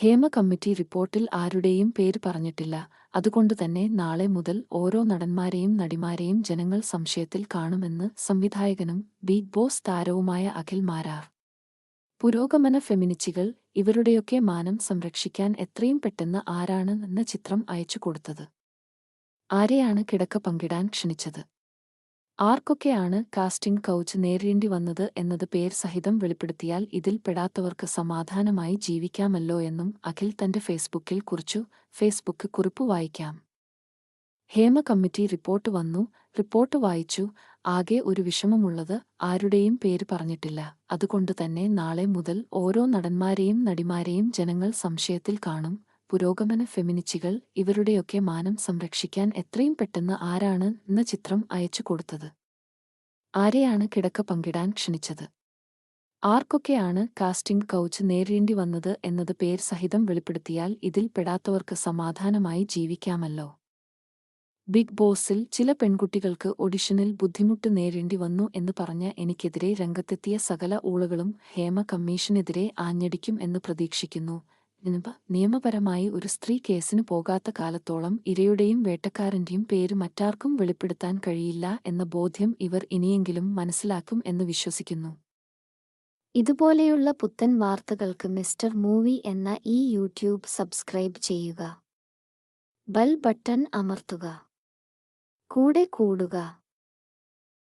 Hema committee റിപ്പോർട്ടിൽ ആരുടെയും പേര് പറഞ്ഞിട്ടില്ല. അതുകൊണ്ടുതന്നെ നാളെ മുതൽ ഓരോ നടന്മാരെയും നടിമാരെയും ജനങ്ങൾ സംശയത്തിൽ കാണുമെന്ന് സംവിധായകനും ബിഗ് ബോസ് താരവുമായ അഖിൽ മാരാർ പുരോഗമന ഫെമിനിച്ചികൾ ഇവരുടെയൊക്കെ മാനം സംരക്ഷിക്കാൻ എത്രയും പെട്ടെന്ന് ആരാണ് എന്ന ചിത്രം അയച്ചു കൊടുത്തത്. ആരെയാണ് കിടക്ക പങ്കിടാൻ ക്ഷണിച്ചത്? ആർക്കൊക്കെയാണ് കാസ്റ്റിംഗ് കൗച്ച് നേരിടേണ്ടി വന്നത് എന്നത് പേർ സഹിതം വെളിപ്പെടുത്തിയാൽ ഇതിൽ പെടാത്തവർക്ക് സമാധാനമായി ജീവിക്കാമല്ലോ എന്നും അഖിൽ തന്റെ ഫേസ്ബുക്കിൽ കുറിച്ചു. ഫേസ്ബുക്ക് കുറിപ്പ് വായിക്കാം. ഹേമ കമ്മിറ്റി റിപ്പോർട്ട് വന്നു. റിപ്പോർട്ട് വായിച്ചു. ആകെ ഒരു വിഷമമുള്ളത് ആരുടെയും പേര് പറഞ്ഞിട്ടില്ല. അതുകൊണ്ട് തന്നെ നാളെ മുതൽ ഓരോ നടന്മാരെയും നടിമാരെയും ജനങ്ങൾ സംശയത്തിൽ കാണും. പുരോഗമന ഫെമിനിച്ചികൾ ഇവരുടെയൊക്കെ മാനം സംരക്ഷിക്കാൻ എത്രയും പെട്ടെന്ന് ആരാണ് എന്ന ചിത്രം അയച്ചു കൊടുത്തത്. ആരെയാണ് കിടക്ക പങ്കിടാൻ ക്ഷണിച്ചത്? ആർക്കൊക്കെയാണ് കാസ്റ്റിംഗ് കൗച്ച് നേരിടേണ്ടി വന്നത് എന്നത് പേർ സഹിതം വെളിപ്പെടുത്തിയാൽ ഇതിൽ പെടാത്തവർക്ക് സമാധാനമായി ജീവിക്കാമല്ലോ. ബിഗ് ബോസിൽ ചില പെൺകുട്ടികൾക്ക് ഒഡിഷനിൽ ബുദ്ധിമുട്ട് നേരിടേണ്ടി വന്നു എന്ന് പറഞ്ഞ എനിക്കെതിരെ രംഗത്തെത്തിയ സകല ഊളുകളും ഹേമ കമ്മീഷനെതിരെ ആഞ്ഞടിക്കും എന്ന് പ്രതീക്ഷിക്കുന്നു. നിയമപരമായി ഒരു സ്ത്രീ കേസിന് പോകാത്ത കാലത്തോളം ഇരയുടെയും വേട്ടക്കാരന്റെയും പേര് മറ്റാർക്കും വെളിപ്പെടുത്താൻ കഴിയില്ല എന്ന ബോധ്യം ഇവർ ഇനിയെങ്കിലും മനസ്സിലാക്കും എന്ന് വിശ്വസിക്കുന്നു. ഇതുപോലെയുള്ള പുത്തൻ വാർത്തകൾക്ക് മിസ്റ്റർ മൂവി എന്ന ഈ യൂട്യൂബ് സബ്സ്ക്രൈബ് ചെയ്യുക. ബെൽ ബട്ടൺ അമർത്തുക. കൂടെ കൂടുക.